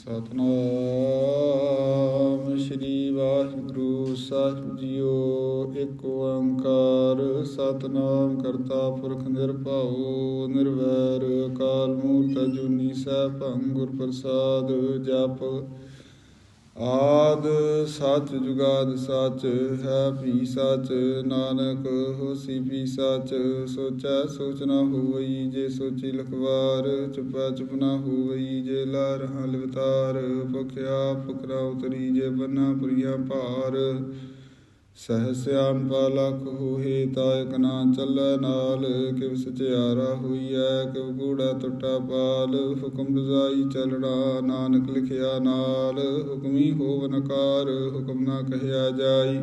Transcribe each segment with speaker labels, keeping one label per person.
Speaker 1: ਸਤਨਾਮ ਸ੍ਰੀ ਵਾਹਿਗੁਰੂ, ਸਾਹਿਬ ਜੀਓ, ਇੱਕ ਓੰਕਾਰ, ਸਤਨਾਮ ਕਰਤਾ ਪੁਰਖ ਨਿਰਭਉ, ਨਿਰਵੈਰ ਕਾਲ ਮੂਰਤ ਅਜੂਨੀ ਸੈਭੰ ਗੁਰ ਪ੍ਰਸਾਦ ਜਪ ਆਦ ਸੱਚ ਜੁਗਾਦ ਸੱਚ ਹੈ ਭੀ ਸਚ, ਨਾਨਕ ਹੋਸੀ ਭੀ ਸਚ, ਸੋਚੈ ਸੋਚ ਨਾ ਹੋਵਈ ਜੇ ਸੋਚੀ ਲਖਵਾਰ, ਚੁਪੈ ਚੁਪ ਨਾ ਹੋਈ ਜੇ ਲਾ ਰਹਾ ਲਿਵਤਾਰ ਭੁਖਿਆ ਫੁਕਰਾ ਉਤਰੀ ਜੇ ਬੰਨਾ ਪ੍ਰਿਆ ਭਾਰ। ਸਹਸਿਆਨ ਪਾਲਕ ਹੋਏ ਤਾਇਕ ਨਾ ਚੱਲੈ ਨਾਲ, ਕਿਵ ਸਚਿਆਰਾ ਹੋਈਐ, ਕਿਵ ਕੂੜਾ ਟੁੱਟਾ ਪਾਲ, ਹੁਕਮ ਰਜ਼ਾਈ ਚੱਲਣਾ, ਨਾਨਕ ਲਿਖਿਆ ਨਾਲ, ਹੁਕਮੀ ਹੋਵਨਕਾਰ ਹੁਕਮ ਨਾ ਕਹਿਆ ਜਾਈ।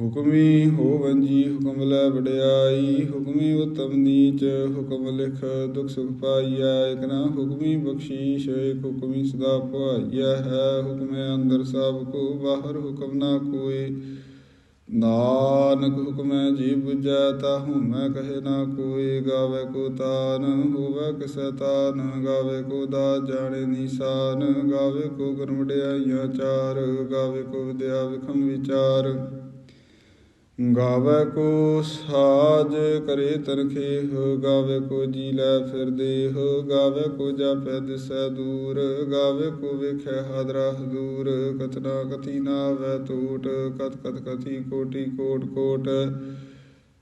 Speaker 1: ਹੁਕਮੀ ਹੋਵੰਜੀ ਹੁਕਮ ਲੈ ਵਡਿਆਈ, ਹੁਕਮੀ ਉਤਮ ਨੀਚ, ਹੁਕਮ ਲਿਖ ਦੁਖ ਸੁਖ ਪਾਈਐ, ਇਕ ਨਾ ਹੁਕਮੀ ਬਖਸ਼ੀਸ਼, ਇਕ ਹੁਕਮੀ ਸਦਾ ਭਾਈਐ ਹੈ, ਹੁਕਮੇ ਅੰਦਰ ਸਭ ਕੋ, ਬਾਹਰ ਹੁਕਮ ਨਾ ਕੋਈ। ਨਾਨਕ ਹੁਕਮੈ ਜੀ ਬੁਝੈ, ਤਾਹੂ ਮੈਂ ਕਹੇ ਨਾ ਕੋਈ। ਗਾਵੇ ਕੋ ਤਾਨ, ਹੋਵੇ ਕਿਸੈ ਤਾਨ, ਗਾਵੇ ਕੋ ਦਾ ਜਾਣੇ ਨਿਸ਼ਾਨ, ਗਾਵੇ ਕੋ ਗੁਣ ਚਾਰ, ਗਾਵੇ ਕੋ ਵਿਦਿਆ ਵਿਖਮ ਵਿਚਾਰ। ਗਾਵੇ ਕੋ ਸਾਜ ਕਰੇ ਤਰਖੇ ਹੋ ਗਾਵੇ ਕੋ ਜੀ ਲੈ ਫਿਰ ਦੇਹ, ਗਾਵੇ ਕੋ ਜਾਪੈ ਦਿਸੈ ਦੂਰ, ਗਾਵੇ ਕੋ ਵੇਖੈ ਹਾਦਰਾ ਹਦੂਰ ਕਤਨਾ ਕਥੀ ਨਾ ਵੈ ਟੂਟ ਕਤ ਕਤ ਕਥੀ ਕੋਟੀ ਕੋਟ ਕੋਟ।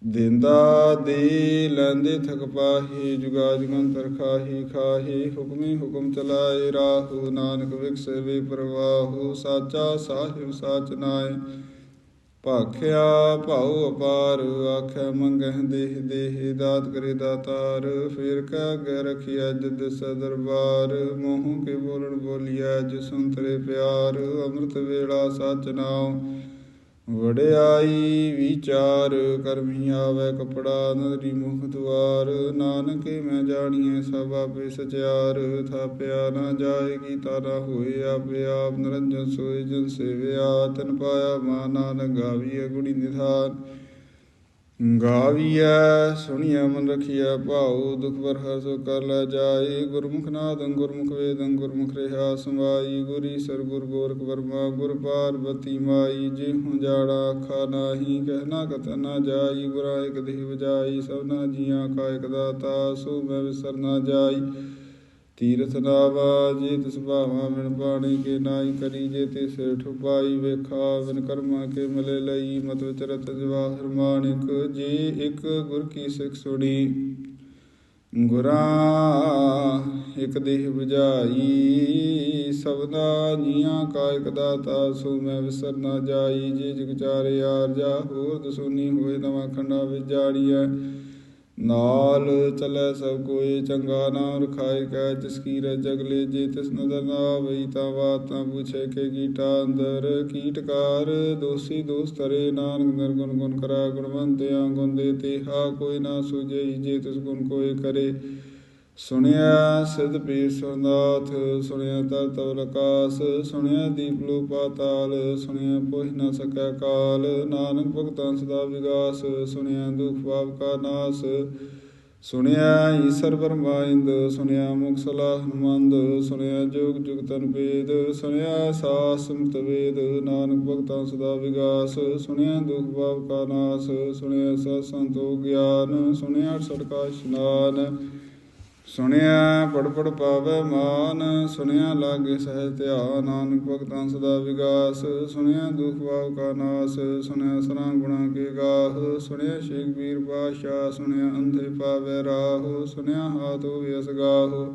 Speaker 1: ਦਿੰਦਾ ਦੇ ਲੈਂਦੇ ਥਕ ਪਾਹੀ, ਜੁਗਾ ਜੁਗੰਤਰ ਖਾਹੀ ਖਾਹੀ, ਹੁਕਮੀ ਹੁਕਮ ਚਲਾਏ ਰਾਹੂ। ਨਾਨਕ ਵਿਕਸੇ ਵੇ ਪ੍ਰਵਾਹੂ, ਸਾਚਾ ਸਾਹਿਬ ਸਾਚ ਨਾਏ। ਭਾਖਿਆ ਭਾਉ ਅਪਾਰ, ਆਖੈ ਮੰਗਹਿ ਦੇਹ ਦੇਹ, ਦਾਤ ਕਰੇ ਦਾਤਾਰ, ਫਿਰ ਕਾ ਅਗੇ ਰਖਿਆ ਜਦ ਸਦਰਬਾਰ, ਮੋਹ ਕੇ ਬੋਲਣ ਬੋਲਿਆ ਜਿ ਸੰਤਰੇ ਪਿਆਰ, ਅੰਮ੍ਰਿਤ ਵੇਲਾ ਸਚ ਨਾਮ ਵਡਿਆਈ ਵਿਚਾਰ ਕਰਮੀ ਆਵੇ ਕਪੜਾ ਨਦਰੀ ਮੁਖ ਦੁਆਰ। ਨਾਨਕੇ ਮੈਂ ਜਾਣੀਏ ਸਭ ਆਪੇ ਸਚਿਆਰ। ਥਾਪਿਆ ਨਾ ਜਾਏਗੀ ਤਾਰਾ ਹੋਏ ਆਪੇ ਆਪ। ਨਿਰੰਜਨ ਸੋਏ ਜਨ ਸੇਵਿਆ। ਤਨ ਪਾਇਆ ਮਾ ਨਾਨਕ ਗਾਵੀਏ ਗੁਣੀ ਨਿਧਾਨ। ਗਾਵੀਐ, ਸੁਣੀਐ, ਮਨ ਰਖੀਐ, ਭਾਉ, ਦੁਖ ਪਰ ਹਰ ਸੋ ਕਰ ਲੈ ਜਾਏ। ਗੁਰਮੁਖ ਨਾਦੰ, ਗੁਰਮੁਖ ਵੇਦੰ, ਗੁਰਮੁਖ ਰਹਾ ਸਮਾਈ ਗੁਰੀ ਸਰ ਗੁਰ ਗੋਰਖ ਵਰਮਾ, ਗੁਰ ਪਾਰਬਤੀ ਮਾਈ। ਜੇ ਹੁ ਜਾੜਾ ਆਖਾ ਨਾਹੀ ਕਹਿਣਾ ਕਤ ਨਾ ਜਾਈ। ਗੁਰਾ ਇਕ ਦੇਹ ਵਜਾਈ ਸਭਨਾ ਜੀਆਂ ਕਾ ਇਕ ਦਾਤਾ, ਸੋ ਮੈਂ ਵਿਸਰ ਨਾ ਜਾਈ। ਤੀਰਥ ਨਾਵਾ ਜੇ ਤਿਸ ਭਾਵਾ ਬਿਨ ਬਾਣੀ ਕੇ ਨਾਈ ਕਰੀ, ਜੇ ਤੇ ਸਿਰ ਠੁਪਾਈ ਵੇਖਾ, ਬਿਨ ਕਰਮਾ ਕੇ ਮਿਲੇ ਲਈ, ਮਤ ਵਿਚਰਤ ਜਵਾਹਰ ਮਾਨਿਕ ਜੇ ਇੱਕ ਗੁਰ ਕੀ ਸਿੱਖ ਸੁਣੀ। ਗੁਰਾ, ਇਕ ਦੇਹ 부ਝਾਈ ਸਬਦਾ ਜੀਆਂ ਕਾ ਇਕ ਦਾਤਾ, ਸੋ ਮੈਂ ਵਿਸਰ ਨਾ ਜਾਈ, ਜੇ ਜਗ ਚਾਰੇ ਆਰ ਜਾ, ਹੋਰ ਦਸੂਨੀ ਹੋਏ ਨਵਾਂ ਖੰਡਾ ਵਿਜਾੜੀਐ ਨਾਲ ਚੱਲੈ ਸਭ ਕੋਈ ਚੰਗਾ ਨਾਮ ਰਖਾਇ ਕੈ, ਤਿਸ ਕੀ ਰ ਜਗਲੇ ਜੇ ਤਿਸ ਨਦਰ ਨਾ ਆਵਈ ਤਾਂ ਬਾਤਾਂ ਪੁੱਛੇ ਕੇ ਕੀਟਾ ਅੰਦਰ। ਕੀਟਕਾਰ ਦੋਸੀ ਦੋਸ ਤਰੇ ਨਾਨਕ ਨਿਰਗੁਣ ਗੁਣ ਕਰਾ ਗੁਣਵੰਤਿਆਂ ਗੁਣ ਦੇ ਤੇਹਾ ਕੋਈ ਨਾ ਸੁਜੇ ਜੇ ਤਿਸ ਗੁਣ ਕੋਈ ਕਰੇ। ਸੁਣਿਆ ਸਿਧ ਪੀਰ ਸੁਨਾਥ ਸੁਣਿਆ ਤਰ ਤਵ ਆਕਾਸ ਸੁਣਿਆ ਦੀਪ ਲੋ ਪਾਤਾਲ, ਸੁਣਿਆ ਪੋਹਿ ਨ ਸਕੈ ਕਾਲ, ਨਾਨਕ ਭਗਤਾਂ ਸਦਾ ਵਿਗਾਸ, ਸੁਣਿਆ ਦੁਖ ਪਾਪ ਕਾ ਨਾਸ, ਸੁਣਿਆ ਈਸ਼ਰ ਬਰਮਾਇੰਦ ਸੁਣਿਆ ਮੁਖ ਸਲਾਹ ਹਨਮੰਦ, ਸੁਣਿਆ ਜੋਗ ਜੁਗ ਤਨ ਭੇਦ, ਸੁਣਿਆ ਸਾਸ ਸਮਤ ਵੇਦ, ਨਾਨਕ ਭਗਤਾਂ ਸਦਾ ਵਿਗਾਸ, ਸੁਣਿਆ ਦੁਖ ਪਾਪ ਕਾ ਨਾਸ, ਸੁਣਿਆ ਸਤ ਸੰਤੋ ਗਿਆਨ, ਸੁਣਿਆ ਸੜਕਾ ਇਸ਼ਨਾਨ ਸੁਣਿਆ ਪੜ ਪੜ ਪਾਵੇ ਮਾਨ, ਸੁਣਿਆ ਲਾਗੇ ਸਹਿ ਧਿਆਨ, ਨਾਨਕ ਭਗਤਾਂ ਸਦਾ ਵਿਗਾਸ, ਸੁਣਿਆ ਦੁਖ ਭਾਵ ਕਾ ਨਾਸ, ਸੁਣਿਆ ਸਰਾਂ ਗੁਣਾ ਕੇ ਗਾਹ ਸੁਣਿਆ ਸ਼ੇਖ ਵੀਰ ਪਾਸ਼ਾ ਸੁਣਿਆ ਅੰਧੇ ਪਾਵੇ ਰਾਹ, ਸੁਣਿਆ ਹਾਥ ਹੋਵੇ ਅਸਗਾਹ।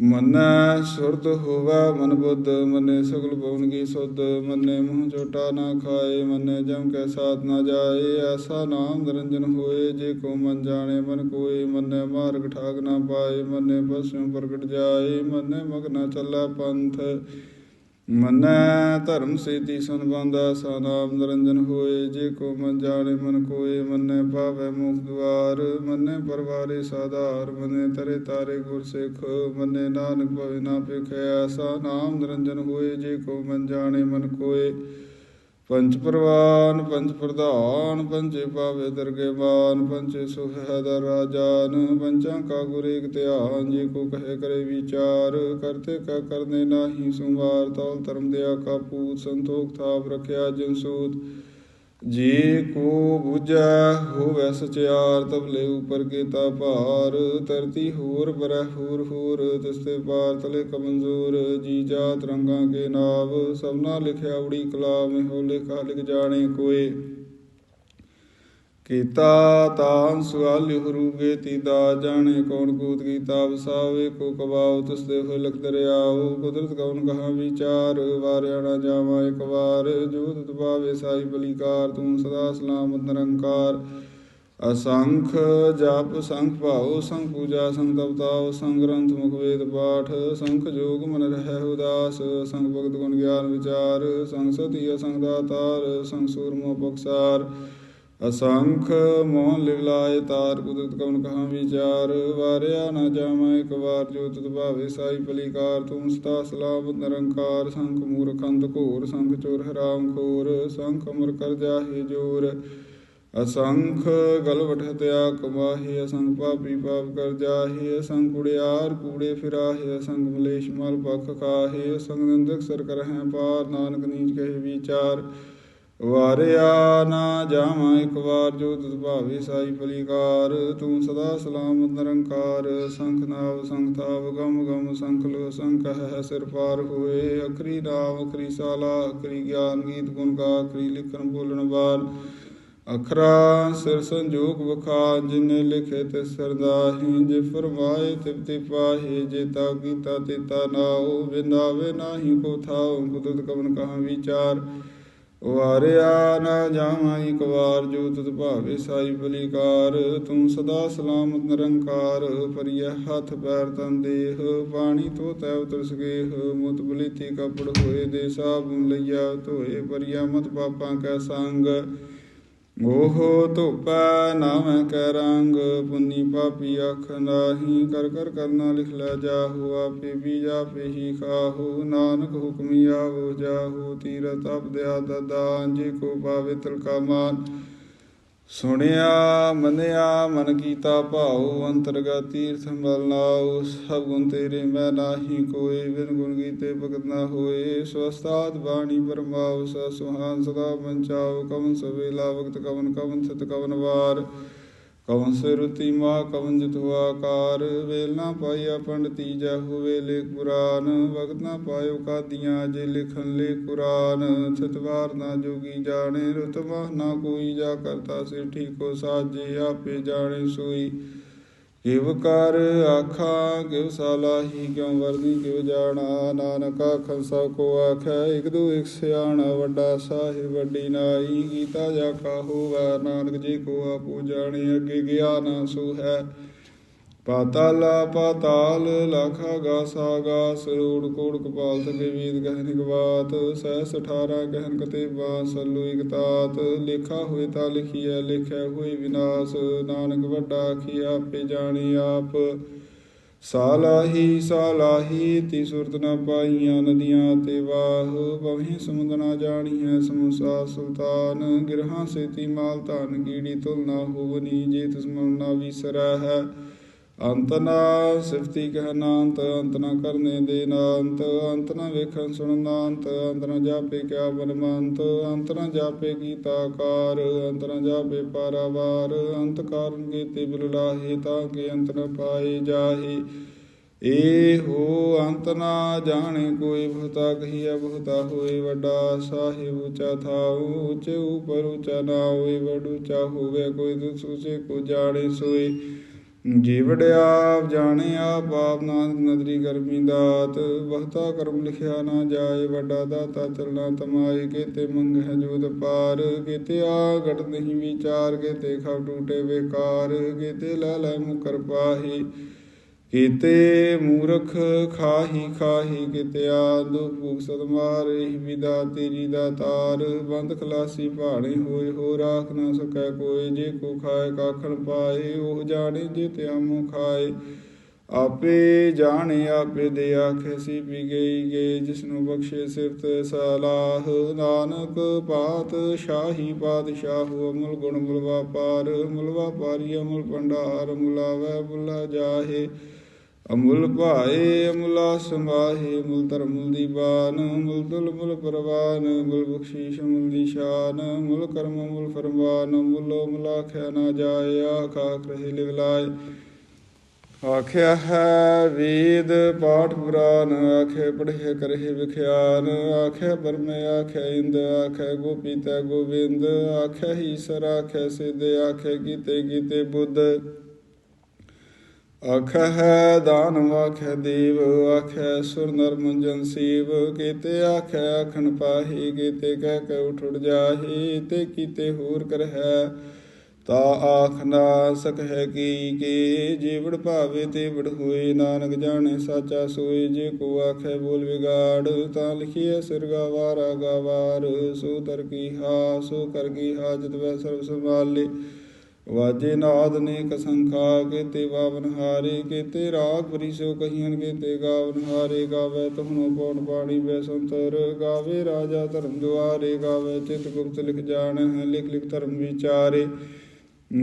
Speaker 1: ਮੰਨੈ ਸੁਰਤ ਹੋਵੈ ਮਨ ਬੁੱਧ, ਮੰਨੇ ਸਗਲ ਭਵਨ ਕੀ ਸੁਧ, ਮੰਨੇ ਮੂੰਹ ਚੋਟਾ ਨਾ ਖਾਏ, ਮੰਨੇ ਜਮ ਕੈ ਸਾਥ ਨਾ ਜਾਏ, ਐਸਾ ਨਾਮ ਨਿਰੰਜਨ ਹੋਏ, ਜੇ ਕੋ ਮਨ ਜਾਣੇ ਮਨ ਕੋਏ, ਮੰਨੇ ਮਾਰਗ ਠਾਗ ਨਾ ਪਾਏ, ਮੰਨੇ ਪਸੂ ਪ੍ਰਗਟ ਜਾਏ, ਮੰਨੇ ਮਗਨਾ ਨਾ ਪੰਥ। ਮੰਨੈ ਧਰਮ ਸੇਤੀ ਸੰਬੰਧਾ ਸਾ ਨਾਮ ਨਿਰੰਜਨ ਹੋਏ, ਜੇ ਕੋ ਮਨ ਜਾਣੇ ਮਨ ਕੋਏ, ਮੰਨੈ ਪਾਵੈ ਮੁਖ ਦੁਆਰ, ਮੰਨੈ ਪਰਵਾਰੇ ਸਾਧਾਰ, ਮੰਨੈ ਤਰੇ ਤਾਰੇ ਗੁਰ ਸਿੱਖ, ਮੰਨੈ ਨਾਨਕ ਭਵੇ ਨਾ ਪੇਖਿਆ ਸਾ ਨਾਮ ਨਿਰੰਜਨ ਹੋਏ, ਜੇ ਕੋ ਮਨ ਜਾਣੇ ਮਨ ਕੋਏ। ਪੰਚ ਪ੍ਰਵਾਨ ਪੰਚ ਪ੍ਰਧਾਨ ਪੰਚੇ ਪਾਵੇ ਦਰਗੇਵਾਨ ਮਾਨ ਪੰਚੇ ਸੁਖ ਹੈ ਰਾਜਾਨ, ਪੰਚਾਂ ਕਾ ਗੁਰ ਧਿਆਨ, ਜੇ ਕੋ ਕਹੇ ਕਰੇ ਵਿਚਾਰ, ਕਰਤੇ ਕਾ ਕਰਨੇ ਨਾਹੀ ਸੁਮਾਰ ਤੌਲ ਧਰਮ ਦਿਆ ਕਾ ਪੂਤ, ਸੰਤੋਖ ਥਾਪ ਰਖਿਆ ਜਿਨ ਸੂਤ। ਜੇ ਕੋ 부ਜੈ ਹੋਵੈ ਸਚਿਆਰ ਤਬਲੇ ਉਪਰ ਕੀਤਾ ਭਾਰ। ਧਰਤੀ ਹੋਰ ਬਰੈ ਹੋਰ ਹੋਰ ਤਿਸਤੇ ਪਾਰ ਤਲੇ ਕਮਜ਼ੋਰ। ਜੀ ਜਾਤ ਰੰਗਾਂ ਕੇ ਨਾਮ ਸਭਨਾ ਲਿਖਿਆ ਉੜੀ ਕਲਾਮ ਹੋ ਲਿਖਾ ਲਿਖ ਜਾਣੇ ਕੋਏ। ਕੀਤਾ ਤਾਨ ਸੁਆਲ ਹਰੂਗੇ ਤੀਦਾ ਜਾਣੇ ਕੌਣ ਕੂਤ ਕੀਤਾ, ਵਸਾਵੇ ਕੋ ਕਬਾਉ ਤਸਦੇ ਹੋਏ ਲਖ ਦਰਿਆਉ ਕੁਦਰਤ ਕੌਣ ਕਹਾ ਵਿਚਾਰ, ਵਾਰਿਆ ਨਾ ਜਾਵਾ ਇੱਕ ਵਾਰ ਜੋਤ ਤਪਾਵੇ ਸਾਈ ਬਲੀਕਾਰ, ਤੂੰ ਸਦਾ ਸਲਾਮਤ ਨਿਰੰਕਾਰ। ਅਸੰਖ ਜਪ, ਸੰਖ ਭਾਉ, ਸੰਖ ਪੂਜਾ, ਸੰਖ ਤਪਤਾਉ ਸੰਗ ਗ੍ਰੰਥ, ਮੁਖ ਵੇਦ ਪਾਠ, ਸੰਖ ਜੋਗ ਮਨ ਰਹਿ ਉਦਾਸ ਸੰਗ ਭਗਤ ਗੁਣ ਗਿਆਨ ਵਿਚਾਰ ਸੰਗ ਸਤੀ ਅਸੰਗ ਦਾਤਾਰ ਸੰਗ ਸੂਰਮੋ ਬਖਸਾਰ ਅਸੰਖ ਮੋਹਨ ਲਿਵਲਾਏ ਤਾਰ ਕੁਦਰਤ ਕਵਨ ਕਹਾ ਵਿਚਾਰ, ਵਾਰਿਆ ਨਾ ਜਾਵਾਂ ਇੱਕ ਵਾਰ ਜੋ ਤੁਧ ਭਾਵੇ ਸਾਈ ਪਲੀਕਾਰ, ਤੂੰ ਸਤਾ ਸਲਾਮਤ ਨਿਰੰਕਾਰ, ਸੰਖ ਮੂਰਖੰਦ ਘੋਰ, ਸੰਖ ਚੋਰ ਹਰਾਮ ਖੋਰ, ਸੰਖ ਅਮਰ ਕਰ ਜਾਹੇ ਜੋਰ। ਅਸੰਖ ਗਲਵਟ ਹਤਿਆ ਕਮਾਹੀ ਅਸੰਖ ਪਾਪੀ ਪਾਪ ਕਰ ਜਾਹੀ, ਅਸੰਖ ਕੁੜਿਆਰ ਕੂੜੇ ਫਿਰਾਹੇ, ਅਸੰਖ ਮਲੇਸ਼ ਮਲ ਪਖ ਖਾਹੇ, ਅਸੰਖ ਨਿੰਦਕ ਸਰ ਕਰਹਿ ਪਾਰ, ਨਾਨਕ ਨੀਚ ਕਹੇ ਵਿਚਾਰ। ਵਾਰਿਆ ਨਾ ਜਾਵਾਂ ਇੱਕ ਵਾਰ ਜੋ ਤਿਸ ਭਾਵੇ ਸਾਈ ਪਲੀਕਾਰ, ਤੂੰ ਸਦਾ ਸਲਾਮਤ ਨਿਰੰਕਾਰ, ਸੰਖ ਨਾਵ, ਸੰਖ ਥਾਵ ਗਮ ਗਮ, ਸੰਖ ਲੋ, ਸੰਖ ਹੈ ਸਿਰ ਪਾਰ ਹੋਏ। ਅਖਰੀ ਨਾਮ, ਅਖਰੀ ਸਾਲਾ, ਅਖਰੀ ਗਿਆਨ, ਗੀਤ, ਗੁਣ ਗਾ, ਅਖਰੀ ਲਿਖਣ, ਬੋਲਣ ਬਾਰ ਅਖਰਾ ਸਿਰ ਸੰਜੋਗ ਵਖਾ ਜਿਨੇ ਲਿਖੇ ਤੇ ਸਰਦਾਹੀ ਜੇ ਫਰਮਾਏ ਤਿਪਤੀ ਪਾਹੇ, ਜੇ ਤਾ ਕੀਤਾ ਤੇਤਾ ਨਾਉ। ਬਿਨਾਵੇ ਨਾਹੀ ਕੋ ਥਾਉ ਕੁਦਰਤ ਕਵਨ ਕਹਾ ਵਿਚਾਰ। ਵਾਰਿਆ ਨਾ ਜਾਵਾਂ ਇੱਕ ਵਾਰ ਜੋ ਤੁਧ ਭਾਵੇ ਸਾਈ ਬਲੀਕਾਰ, ਤੂੰ ਸਦਾ ਸਲਾਮਤ ਨਿਰੰਕਾਰ ਪਰਿਆ ਹੱਥ ਪੈਰ ਤਨ ਦੇਹ, ਪਾਣੀ ਤੋਂ ਤੈ ਉਤਰ ਸਗੇਹ ਮੁਤ ਬਲੀਤੀ ਕਪੜ ਹੋਏ ਦੇ ਸਾਬੁਨ ਲਈਆ ਧੋਏ ਪਰਿਆ ਮਤ ਪਾਪਾਂ ਕੈ ਸੰਗ। ਮੋਹ ਧੁਪੈ ਨਾਮੈ ਕੈ ਰੰਗ, ਪੁੰਨੀ ਪਾਪੀ ਅਖ ਨਾਹੀ, ਕਰ ਕਰ ਕਰਨਾ ਲਿਖ ਲੈ ਜਾਹੂ, ਆਪੇ ਵੀ ਜਾਪੇ ਹੀ ਖਾਹੂ, ਨਾਨਕ ਹੁਕਮੀ ਆਵੋ ਜਾਹੂ ਤੀਰਤ ਅਪਦਿਆ ਦਦਾ ਜੇ ਕੋ ਪਾਵੇ ਤਿਲਕਾ ਮਾਨ। ਸੁਣਿਆ, ਮੰਨਿਆ, ਮਨ ਕੀਤਾ ਭਾਉ ਅੰਤਰਗਾ ਤੀਰਥ ਮਲ ਨਾਉ, ਸਭ ਗੁਣ ਤੇਰੇ ਮੈਂ ਨਾਹੀ ਕੋਏ, ਬਿਨ ਗੁਣ ਕੀਤੇ ਭਗਤ ਨਾ ਹੋਏ। ਸਵਸਤਾਤ ਬਾਣੀ ਪਰਮਾਉ ਸ ਸੁਹਾਨ ਸਦਾ ਪੰਚਾਉ ਕਵਨ ਸਵੇਲਾ ਵਕਤ ਕਵਨ ਕਵਨ ਥਿਤ ਕਵਨ ਵਾਰ। ਕਵਨ ਸਿਰੁਤੀ ਮਾ ਕਵਨ ਜਿਤੁ ਆਕਾਰ ਵੇਲ ਨਾ ਪਾਈਆ ਪੰਡਤੀ ਜੈ ਹੋਵੇ ਲੇਖ ਪੁਰਾਨ ਵਕਤ ਨਾ ਪਾਇਓ ਕਾਦੀਆਂ ਜੇ ਲਿਖਨ ਲੇ ਕੁਰਾਨ। ਥਿਤਵਾਰ ਨਾ ਜੋਗੀ ਜਾਣੇ ਰਤਮਾ ਨਾ ਕੋਈ, ਜਾ ਕਰਤਾ ਸਿਰ ਠੀਕੋ ਸਾਜੇ, ਆਪੇ ਜਾਣੇ ਸੋਈ। ਕਿਵ ਕਰ ਆਖਾਂ, ਕਿਵ ਸਾਲਾਹੀ ਕਿਉ ਵਰਦੀ, ਕਿਵ ਜਾਣਾ, ਨਾਨਕ ਆਖੰ ਸਭ ਕੋ ਆਖੈ, ਇਕ ਦੂ ਇਕ ਸਿਆਣਾ, ਵੱਡਾ ਸਾਹਿਬ, ਵੱਡੀ ਨਾਈ, ਗੀਤਾ ਜਾ ਕਾ ਹੋਵੈ ਨਾਨਕ ਜੀ ਕੋ ਆਪੂ ਜਾਣੇ, ਅੱਗੇ ਗਿਆ ਨਾ ਸੋ ਹੈ ਪਾਤਾਲਾ, ਪਾਤਾਲ, ਲਖਾ ਗਾਸਾ ਗਾਸ ਊੜ ਕੋੜ, ਕਪਾਲ ਤਕੇ ਵੀਦ ਗਹਿਨ ਗਵਾਤ ਸਹਿਸ 18 ਗਹਿਨ ਕਤੇ ਬਾਸ ਸੱਲੂ, ਇਕ ਤਾਤ। ਹੋਏ ਤਾਂ ਲਿਖੀਐ ਲਿਖਿਆ ਹੋਏ ਵਿਨਾਸ਼। ਨਾਨਕ ਵੱਡਾ ਆਖੀ ਆਪੇ ਜਾਣੀ ਆਪ। ਸਾਲਾਹੀ ਸਾਲਾਹੀ ਤੀ ਸੁਰਤ ਨ ਪਾਈਆਂ ਨਦੀਆਂ ਤੇ ਵਾਹ। ਪਵੇਂ ਸਮੁੰਦ ਨਾ ਜਾਣੀ ਹੈ ਸਮੁਸਾ ਸੁਲਤਾਨ। ਗਿਰਹਾਂ ਸੇਤੀ ਮਾਲ ਧਨ, ਕੀੜੀ ਤੁਲ ਨਾ ਹੋਵਨੀ, ਜੇ ਤਿਸ ਮਨ ਨਾ ਵਿਸਰੈ ਹੈ। ਅੰਤ ਨਾ ਸਿਫਤੀ ਕਹਿ ਨਾਂਤ, ਅੰਤ ਨਾ ਕਰਨੇ ਦੇ ਨਾਂਤ, ਅੰਤ ਨਾ ਵੇਖਣ ਸੁਣਨ ਨਾਂਤ, ਅੰਤ ਨਾ ਜਾਪੇ ਕਿਆ ਬਨਮੰਤ ਅੰਤ ਨਾ ਜਾਪੇ ਗੀਤਾਕਾਰ ਅੰਤ ਨਾ ਜਾਪੇ ਪਾਰਾਵਾਰ, ਅੰਤ ਕਾਰਨ ਕੀਤੇ ਬਿਰਲਾਹੇ ਤਾਂ ਕਿ ਅੰਤ ਨਾ ਪਾਏ ਜਾਹੀ। ਏ ਹੋ ਅੰਤ ਨਾ ਜਾਣੇ ਕੋਈ ਬਹੁਤਾ ਕਹੀਆ ਬਹੁਤਾ ਹੋਏ ਵੱਡਾ, ਸਾਹਿਬ ਉੱਚਾ ਥਾਉ, ਉੱਚੇ ਉਪਰ ਉੱਚਾ ਨਾ ਹੋਏ ਵਡ ਹੋਵੇ ਕੋਈ ਦੁਸ ਉੱਚੇ ਕੋ ਜਾਣੇ ਸੋਏ। ਜੀ ਵਡਿਆ ਜਾਣੇ ਆਪ ਆਪ ਨਾਨਕ ਨਦਰੀ ਗਰਮੀ ਦਾਤ, ਬਹੁਤਾ ਕਰਮ ਲਿਖਿਆ ਨਾ ਜਾਏ, ਵੱਡਾ ਦਾਤਾ ਚਲਣਾ ਤਮਾਏ, ਕੀਤੇ ਮੰਗਹਿ ਜੋਤ ਪਾਰ, ਕੀਤੇ ਆ ਘਟ ਨਹੀਂ ਵਿਚਾਰ, ਕੀਤੇ ਖਬ ਟੂਟੇ ਬੇਕਾਰ ਕੀਤੇ ਲੈ ਲੈ ਮੁਕਰ ਪਾਹੀ। ਕੀਤੇ ਮੂਰਖ ਖਾਹੀ ਖਾਹੀ ਕਿਤਿਆ, ਦੁਖ ਭੁਖ ਸਦ ਮਾਰੇ ਵਿਦਾ ਤੇਰੀ ਦਾ ਤਾਰ, ਬੰਦ ਖਲਾਸੀ ਭਾਣੇ ਹੋਏ ਹੋ ਰਾਖ ਨਾ ਸਕੈ ਕੋਈ ਜੇ ਕੋ ਖਾਏ ਕਾਖਣ ਪਾਏ, ਉਹ ਜਾਣੇ ਜੇ ਤਿਆਮੋ ਖਾਏ। ਆਪੇ ਜਾਣੇ, ਆਪੇ ਦੇ ਆਖੇ, ਸੀ ਪੀ ਗਈ ਗਏ ਜਿਸਨੂੰ ਬਖਸ਼ੇ ਸਿਫਤ ਸਲਾਹ। ਨਾਨਕ ਪਾਤ ਸ਼ਾਹੀ ਪਾਤਸ਼ਾਹੂ, ਅਮਲ ਗੁਣ ਮੁਲਵਾ ਪਾਰ, ਮੁਲਵਾ ਪਾਰੀ ਅਮਲ ਭੰਡਾਰ, ਮੁਲਾਵੈ ਬੁਲਾ ਜਾਹੇ। ਅਮੁਲ ਭਾਏ, ਅਮੁਲਾ ਸੰਭਾਹੇ ਮੁਲ ਧਰਮ ਦੀ ਬਾਨ ਮੁਲ ਦੁਲ ਮੁਲ ਪਰਵਾਨ ਮੁਲ ਬਖਸ਼ੀਸ਼ ਮੁਲ ਦੀ ਸ਼ਾਨ ਮੁਲ ਕਰਮ ਮੁਲ ਫਰਮਾਨ ਮੁਲੋ ਮੁਲਾਖਿਆ ਨਾ ਜਾਏ, ਆਖਾ ਕਰੇ ਲਿਵਲਾਏ ਆਖਿਆ ਹੈ ਵੇਦ ਪਾਠ ਪੁਰਾਨ, ਆਖੇ ਪੜ੍ਹੇ ਕਰਹਿ ਵਿਖਿਆਨ ਆਖਿਆ ਬਰਮੇ ਆਖਿਆ ਇੰਦ ਆਖਿਆ ਗੋਪੀ ਤੈ ਗੋਬਿੰਦ ਆਖਿਆ ਈਸਰ ਆਖਿਆ ਸਿੱਧ ਆਖਿਆ ਗੀਤੇ ਗੀਤੇ ਬੁੱਧ। ਆਖਿਆ ਹੈ ਦਾਨਵ ਆਖਿਆ ਦੇਵ ਆਖਿਆ ਸੁਰ ਨਰ ਮੁੰਜਨ ਸੀਵ, ਕੀਤੇ ਆਖਿਆ ਅਖਣ ਪਾਹੀ, ਕੀਤੇ ਕਹਿ ਕੇ ਉਠ ਉਠ ਜਾਹੀ, ਤੇ ਕੀਤੇ ਹੋਰ ਕਰ ਹੈ ਤਾ ਆਖ ਨਾ ਸਕਹਿ ਕੀ ਕੀ ਜੀਵੜ ਭਾਵੇ ਤੇ ਵੜ ਹੋਏ, ਨਾਨਕ ਜਾਣੇ ਸਾਚਾ ਸੋਏ, ਜੇ ਕੋ ਆਖੈ ਬੋਲ ਵਿਗਾੜ, ਤਾਂ ਲਿਖੀਐ ਸਿਰਗਾ ਵਾਰਾ ਗਾਵਾਰ, ਸੋ ਤਰ ਕੀ ਹਾ, ਸੋ ਕਰ ਕੀ ਹਾਜਤ ਵੈ ਸਰਬ ਸੰਭਾਲੇ। ਵਾਜੇ ਨਾਦ ਨੇ ਕਸੰਖਾ ਕੀਤੇ ਬਾਵਨ ਹਾਰੇ, ਕੀਤੇ ਰਾਗ ਬਰੀ ਸੋ ਕਹੀਨ ਕੀਤੇ ਗਾਵਨ ਹਾਰੇ, ਗਾਵੇ ਤਹਨੋ ਪੌਣ ਪਾਣੀ, ਬੈ ਸੰਤਰ ਗਾਵੇ ਰਾਜਾ ਧਰਮ ਦੁਆਰੇ, ਗਾਵੇ ਚਿਤ ਗੁਪਤ ਲਿਖ ਜਾਣ ਹੈ ਲਿਖ ਲਿਖ ਧਰਮ ਵਿਚਾਰੇ।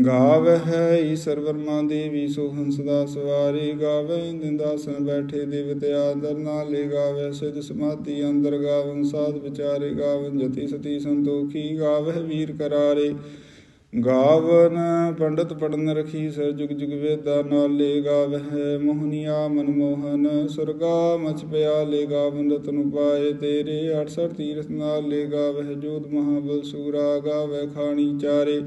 Speaker 1: ਗਾਵ ਹੈ ਈਸ਼ਰ ਵਰਮਾ ਦੇਵੀ ਸੋ ਹੰਸ ਦਾ ਸਵਾਰੀ। ਗਾਵੇ ਇੰਦਾਸਨ ਬੈਠੇ ਦੇਵਤਿਆ ਦਰ ਨਾਲੇ। ਗਾਵੇ ਸਿਧ ਸਮਾਤੀ ਅੰਦਰ, ਗਾਵਨ ਸਾਧ ਵਿਚਾਰੇ। ਗਾਵਨ ਜਤੀ ਸਤੀ ਸੰਤੋਖੀ, ਗਾਵੇ ਵੀਰ ਕਰਾਰੇ। ਗਾਵਨ ਪੰਡਤ ਪੜਨ ਰਖੀ ਸਰ ਜੁਗ ਜੁਗ ਵੇਦਾ, ਨਾਲੇ ਗਾਵਹਿ ਮੋਹਨੀਆ ਮਨ ਮੋਹਨ। ਸੁਰਗਾ ਮਚ ਪਿਆ ਲੇ ਗਾਵਨ ਰਤਨ ਪਾਏ ਤੇਰੇ। 68 ਤੀਰਥ ਨਾਲ ਲੇ ਗਾਵਹਿ ਜੋਤ ਮਹਾਬਲ ਸੂਰਾ। ਗਾਵਹਿ ਖਾਣੀ ਚਾਰੇ,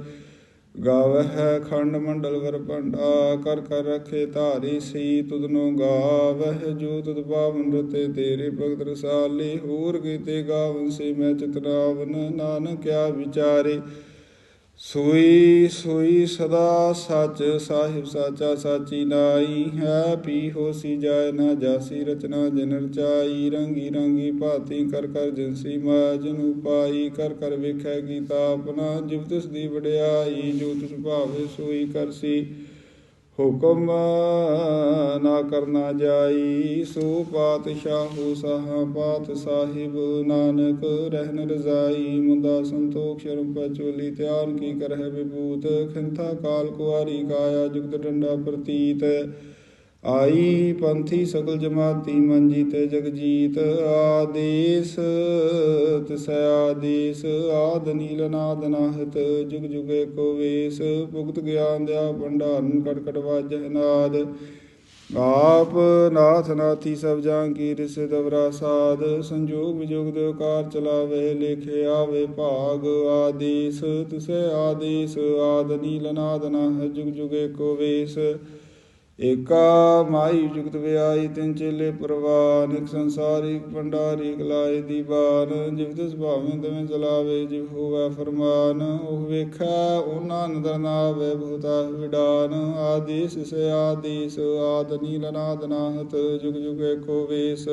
Speaker 1: ਗਾਵਹਿ ਖੰਡ ਮੰਡਲ ਵਰ ਭੰਡਾ। ਕਰ ਕਰ ਰਖੇ ਧਾਰੀ ਸੀ ਤੁਧਨੋ ਗਾਵਹਿ ਜੋ ਤੁਧ ਪਾਵਨ ਰਤੇ ਤੇਰੇ ਭਗਤ ਰਸਾਲੇ। ਹੋਰ ਕੀਤੇ ਗਾਵਨ ਸੇ ਮੈਂ ਚਿਤਰਾਵਨ ਨਾਨਕ ਕਿਆ ਵਿਚਾਰੇ। ਸੋਈ ਸੋਈ ਸਦਾ ਸੱਚ, ਸਾਹਿਬ ਸਾਚਾ ਸਾਚੀ ਨਾਈ ਹੈ। ਪੀ ਹੋਸੀ ਜਾਏ ਨਾ ਜਾਸੀ, ਰਚਨਾ ਜਨ ਰਚਾਈ। ਰੰਗੀ ਰੰਗੀ ਭਾਤੀ, ਕਰ ਕਰ ਜਿਨਸੀ ਮਾਜਨੂ ਪਾਈ ਕਰ ਕਰ ਵੇਖੈ ਗੀਤਾ ਆਪਣਾ, ਜਿਵ ਤਿਸ ਦੀ ਵਡਿਆਈ, ਜੋ ਤਿਸ ਭਾਵੇ ਸੋਈ ਕਰਸੀ। ਹੁਕਮ ਨਾ ਕਰਨਾ ਜਾਈ, ਸੋ ਪਾਤਸ਼ਾਹੂ ਸਹਾ ਪਾਤ ਸਾਹਿਬ, ਨਾਨਕ ਰਹਿਨ ਰਜ਼ਾਈ ਮੁੰਦਾ ਸੰਤੋਖ ਸ਼ਰਮ ਪਚੋਲੀ, ਧਿਆਨ ਕੀ ਕਰਹਿ ਵਿਭੂਤ, ਖਿੰਥਾ ਕਾਲ ਕੁਆਰੀ ਕਾਇਆ, ਜੁਗਤ ਡੰਡਾ ਪ੍ਰਤੀਤ। ਆਈ ਪੰਥੀ ਸਗਲ ਜਮਾਤੀ ਮੰਜੀ ਤੇ ਜਗਜੀਤ ਆਦੇਸ ਤਿਸੈ ਆਦੇਸ, ਆਦ ਨੀਲ ਨਾਦ ਨਾਹਤ, ਜੁਗ ਜੁਗੇ ਕੋ ਵੇਸ, ਭੁਗਤ ਗਿਆਨ ਦਿਆ ਭੰਡਾਰਨ ਕਟ ਕਟ ਵਾਜੈ ਨਾਦ ਆਪ ਨਾਥ ਨਾਥੀ ਸਭ ਜਾਂ ਕੀ ਰਿਸ ਦਵਰਾ ਸਾਧ ਸੰਜੋਗ ਵਿਜੋਗ ਦੇ ਕਾਰ ਚਲਾਵੇ, ਲਿਖੇ ਆਵੇ ਭਾਗ, ਆਦੇਸ ਤਿਸੈ ਆਦੇਸ, ਆਦ ਨੀਲ ਨਾਦ ਨਾਹ ਜੁਗ ਜੁਗੇ ਕੋ ਵੇਸ। ਏਕਾ ਮਾਈ ਜੁਗਤ ਵਿਆਈ ਤਿੰਨ ਚੇਲੇ ਪ੍ਰਵਾਨ, ਇਕ ਸੰਸਾਰੀ, ਇਕ ਭੰਡਾਰੀ, ਇਕ ਦੀਵਾਨ। ਜਿਵ ਤਿਸ ਭਾਵੇਂ ਤਵੇਂ ਚਲਾਵੇ, ਜਿਵ ਹੋਵੇ ਫਰਮਾਨ। ਉਹ ਵੇਖੈ, ਉਹਨਾਂ ਨਦਰ ਨਾਵੇ ਭੂਤਾ ਵਿਡਾਨ। ਆਦੇਸ ਸੇ ਆਦੇਸ ਆਦ ਨੀਲ ਨਾਦ ਨਾਹਤ, ਜੁਗ ਜੁਗ ਏਕੋ ਵੇਸ।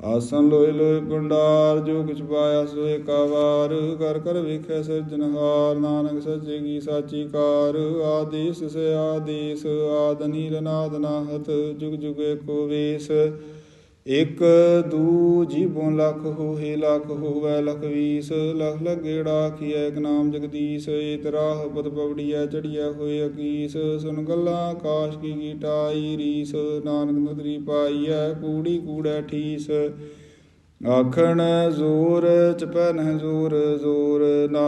Speaker 1: ਆਸਨ ਲੋਏ ਲੋਏ ਪੰਡਾਰ ਜੋ ਕਿਛ ਪਾਇਆ ਸੋ ਏਕਾ ਕਰ ਕਰ ਵੇਖੈ ਸਿਰਜਨਹਾਰ ਨਾਨਕ ਸੱਚੇ ਕੀ ਸਾਚੀ ਕਾਰ। ਆਦੇਸ ਸੇ ਆਦੇਸ, ਆਦ ਨਾਦ ਨਾਹਤ, ਜੁਗ ਜੁਗ ਏਕੋ ਵੇਸ। ਇਕ ਦੂ ਜੀਵੋਂ ਲੱਖ ਹੋਏ ਲੱਖ ਹੋਵੇ ਲਖ ਵੀਸ, ਲਖ ਲਗੇੜਾ ਕੀਐ ਇਕ ਨਾਮ ਜਗਦੀਸ਼, ਏਤ ਰਾਹ ਪਦ ਪਵੜੀਐ, ਚੜੀਐ ਹੋਏ ਅਕੀਸ, ਸੁਨ ਗੱਲਾਂ ਆਕਾਸ਼ ਕੀ ਗੀਟਾਈ ਰੀਸ, ਨਾਨਕ ਨਦਰੀ ਪਾਈਐ, ਕੂੜੀ ਕੂੜੈ ਠੀਸ। ਆਖਣ ਜ਼ੋਰ ਚਪਨ ਜ਼ੋਰ ਜ਼ੋਰ ਨਾ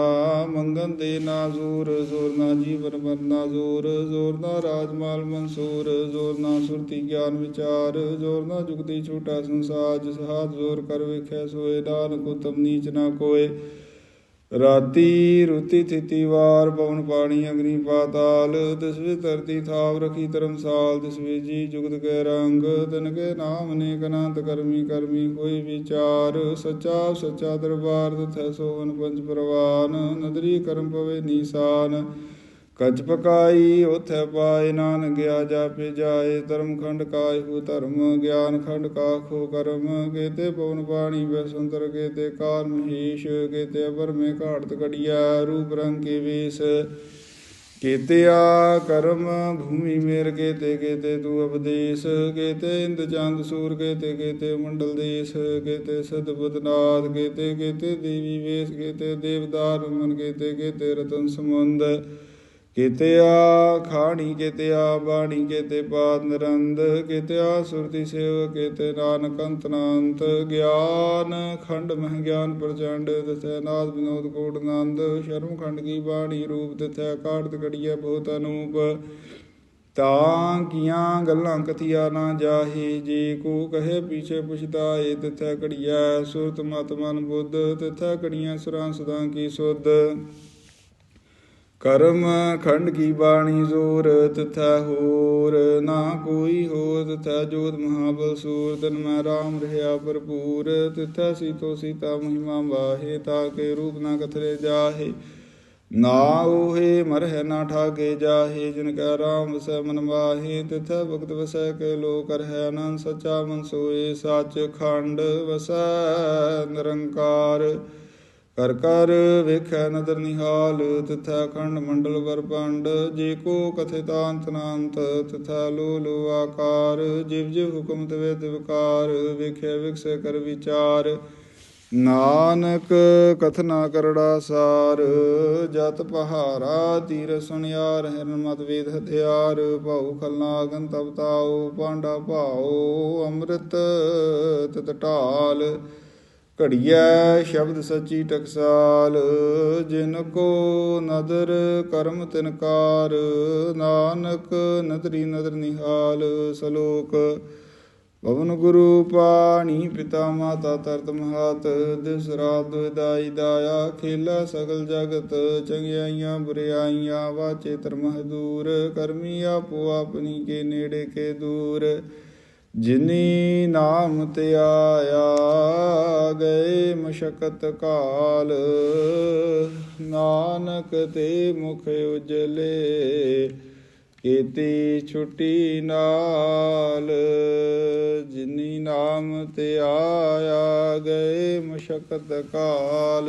Speaker 1: ਮੰਗਨ ਦੇ ਨਾ ਜ਼ੋਰ ਜ਼ੋਰ ਨਾ ਜੀਵਨ ਮਰਨਾ ਜ਼ੋਰ ਜ਼ੋਰ ਨਾ ਰਾਜਮਾਲ ਮਨਸੂਰ, ਜ਼ੋਰ ਨਾ ਸੁਰਤੀ ਗਿਆਨ ਵਿਚਾਰ, ਜ਼ੋਰ ਨਾ ਜੁਗਤੀ ਛੋਟਾ ਸੰਸਾਰ, ਜਿਸ ਹਾਥ ਜ਼ੋਰ ਕਰ ਵੇਖੈ ਸੋਏ, ਨਾਨਕ ਉਤਮ ਨੀਚ ਨਾ ਕੋਏ। ਰਾਤੀ ਰੁਤੀ ਥਿਤੀ ਵਾਰ ਪਵਨ ਪਾਣੀ ਅਗਨੀ ਪਾਤਾਲ ਦਸਵੇਂ ਧਰਤੀ ਥਾਵ ਰਖੀ ਧਰਮਸਾਲ ਦਸਵੇਂ ਜੀ ਜੁਗਤ ਕੇ ਰੰਗ, ਤਨ ਕੇ ਨਾਮ ਨੇ ਅਨੰਤ ਕਰਮੀ ਕਰਮੀ ਕੋਈ ਵਿਚਾਰ। ਸੱਚਾ ਸੱਚਾ ਦਰਬਾਰ, ਤਥੈ ਸੋਵਨ ਪੰਜ ਪ੍ਰਵਾਨ, ਨਦਰੀ ਕਰਮ ਪਵੇ ਨੀਸਾਨ। ਕਚ ਪਕਾਈ, ਉਥੈ ਪਾਏ ਨਾਨ ਗਿਆ ਜਾਪੇ ਜਾਏ ਧਰਮ ਖੰਡ ਕਾਇ ਧਰਮ ਗਿਆਨ ਖੰਡ ਕਾਖੋ, ਕਰਮ ਕੇਤੇ ਪਵਨ ਪਾਣੀ, ਬਸੰਤਰ ਕੇਤੇ ਕਾਲ ਮਹੀਸ਼, ਕੇਤੇ ਅਬਰ ਮੇ ਘਾੜਤ ਕੜੀਆ ਰੂਪ ਰੰਗ ਕੇ ਵੇਸ ਕੇਤੇ ਆ, ਕਰਮ ਭੂਮੀ ਮੇਰ ਕੇਤੇ ਕੇਤੇ ਤੂ ਉਪਦੇਸ਼ ਕੇਤੇ ਇੰਦ ਚੰਦ ਸੂਰ, ਕੇਤੇ ਕੇਤੇ ਮੰਡਲ ਦੇਸ਼, ਕੇਤੇ ਸਤਬੁੱਧ ਨਾਦ, ਕੇਤੇ ਕੇਤੇ ਦੇਵੀ ਵੇਸ, ਕੇਤੇ ਦੇਵਦਾਰ ਮਨ, ਕੇਤੇ ਕੇਤੇ ਰਤਨ ਸਮੁੰਦ ਕਿਤਿਆ ਖਾਣੀ ਕਿਤਿਆ ਬਾਣੀ, ਕਿਤੇ ਪਾਦ ਨਿਰੰਦ ਕਿਤਿਆ ਆ ਸੁਰਤੀ ਸੇਵ ਕੇਤੇ ਨਾਨਕ ਅੰਤਨਾੰਤ ਗਿਆਨ ਖੰਡ ਮਹਿ ਗਿਆਨ ਪ੍ਰਚੰਡ, ਤਥੈ ਨਾਦ ਵਿਨੋਦ ਕੋਟ ਆਨੰਦ ਸ਼ਰਮ ਖੰਡ ਕੀ ਬਾਣੀ ਰੂਪ, ਤਥੈ ਕਾੜਤ ਕੜੀਐ ਬਹੁਤ ਅਨੂਪ। ਤਾਂ ਕੀਆਂ ਗੱਲਾਂ ਕਥੀਆ ਨਾ ਜਾਹੀ, ਜੀ ਕੋ ਕਹੇ ਪਿਛੇ ਪੁਛਤਾਏ, ਤਥੈ ਕੜੀਐ ਸੁਰਤ ਮਤ ਮਨ ਬੁੱਧ, ਤਿਥੈ ਕੜੀਆਂ ਸੁਰਾਂ ਸਦਾ ਕੀ ਸੁਧ। ਕਰਮ ਖੰਡ ਕੀ ਬਾਣੀ ਜ਼ੋਰ, ਤਥਾ ਹੋਰ, ਨਾ ਕੋਈ ਹੋਰ, ਤਥਾ ਜੋਤ ਮਹਾਬਲ ਸੂਰ, ਤਨ ਮੈਂ ਰਾਮ ਰਹਾ ਭਰਪੂਰ, ਤਥਾ ਸੀਤੋ ਸੀਤਾ ਮਹਿਮਾ ਵਾਹੇ, ਤਾ ਕੇ ਰੂਪ ਨਾ ਕਥਰੇ ਜਾਹੇ। ਨਾ ਉਹੇ ਮਰਹਿ ਨਾ ਠਾਗੇ ਜਾਹੇ, ਜਿਨ ਕਾ ਰਾਮ ਵਸੈ ਮਨ ਮਾਹੇ ਤਿਥੈ ਭਗਤ ਵਸੈ ਕੇ ਲੋ ਕਰਹਿ ਅਨੰਦ ਸਚਾ ਮਨ ਸੋਏ, ਸੱਚ ਖੰਡ ਵਸੈ ਨਿਰੰਕਾਰ। ਕਰ ਕਰ ਵੇਖੈ ਨਦਰ ਨਿਹਾਲ, ਤਿਥੈ ਖੰਡ ਮੰਡਲ ਵਰ ਪੰਡ। ਜੇ ਕੋ ਕਥੇ ਨਾੰਤ ਤਿਥੈ ਲੋ ਲੋ ਆਕਾਰ। ਜਿਵ ਜਿਵ ਹੁਕਮ ਤਵੇ ਤਿਵਕਾਰ ਵੇਖੈ ਵਿਖਸੈ ਕਰ ਵਿਚਾਰ। ਨਾਨਕ ਕਥਨਾ ਕਰੜਾ ਸਾਰ, ਜਤ ਪਹਾਰਾ ਤੀਰ ਸੁਣਿਆਰ ਹਿਰਨ ਮਤ ਵੇਦ ਹਥਿਆਰ। ਭਾਉ ਖਲਨਾਗਨ ਤਬ ਤਾਉ, ਪਾਂਡਾ ਭਾਉ, ਅੰਮ੍ਰਿਤ ਤਤ ਢਾਲ। ਘੜੀਐ ਸ਼ਬਦ ਸੱਚੀ ਟਕਸਾਲ, ਜਿਨ ਕੋ ਨਦਰ ਕਰਮ ਤਿਨਕਾਰ ਨਾਨਕ ਨਦਰੀ ਨਦਰ ਨਿਹਾਲ, ਸਲੋਕ। ਪਵਨ ਗੁਰੂ ਪਾਣੀ ਪਿਤਾ ਮਾਤਾ ਤਰਤ ਮਹਤ, ਦਿਸ ਰਾਤ ਦਾਈ ਦਾਇਆ, ਖੇਲਾ ਸਗਲ ਜਗਤ, ਚੰਗਿਆਈਆਂ ਬੁਰਿਆਈਆਂ ਵਾਚੇ ਧਰਮ ਦੂਰ, ਕਰਮੀ ਆਪੋ ਆਪਣੀ ਕੇ ਨੇੜੇ ਕੇ ਦੂਰ। ਜਿਨੀ ਨਾਮ ਤੇ ਗਏ ਮਸ਼ਕਤ ਕਾਲ, ਨਾਨਕ ਤੇ ਮੁਖ ਉਜਲੇ, ਕੀਤੀ ਛੁੱਟੀ ਨਾਲ, ਜਿਨੀ ਨਾਮ ਤੇ ਗਏ ਮਸ਼ਕਤ ਕਾਲ।